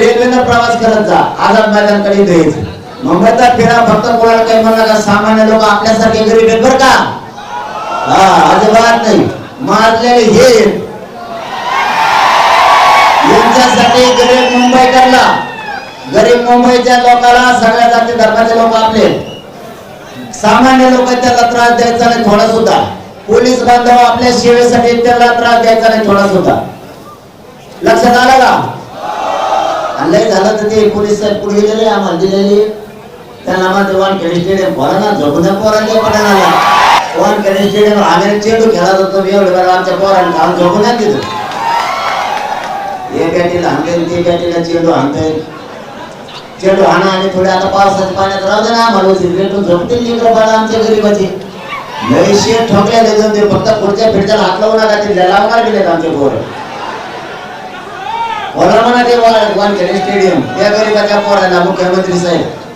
रेल्वेनं प्रवास करत जा. आझाद मैदानकडे द्यायचं मुंबईचा फिरा फक्त कोणाला काही म्हणला का सामान्य लोक आपल्यासारखे गरीब आहेत बरं का? हा अजिबात नाही. मारलेले हे. यांच्यासाठी गरीब मुंबईकरला. गरीब मुंबईच्या लोकांना सगळ्या जाती धर्माचे लोक आपले. सामान्य लोक त्याला त्रास द्यायचा नाही थोडा सुद्धा पोलीस बांधव आपल्या सेवेसाठी त्याला त्रास द्यायचा नाही थोडा सुद्धा लक्षात आलं का? आणि लय झालं तर ते पोलीस साहेब पुढे गेलेले आम्हाला दिलेली. त्यांना आम्हाला वानखेडे स्टेडियम पोरांना झोपून पोरांनी पडायला वानखेडे स्टेडियम आम्ही चेंडू खेळत होतो. एवढं बरं आमच्या पोरांना आम्ही झोपून नाही तिथं हे बॅटीला हाणते ते बॅटीला चेंडू हाणते चेंडू आणा आणि थोडे आता पावसाच्या पाण्यात राहू दे ना. आम्हाला उशीर झोपतील लेकरं बाळा आमच्या गरीबाची. लय ठोकल्या जाऊन ते फक्त पुढच्या फिरच्या हात लावू नका. ते लावणार गेलेत आमचे पोरं. बोला म्हणा ते वानखेडे स्टेडियम त्या गरीबाच्या पोराला मुख्यमंत्री साहेब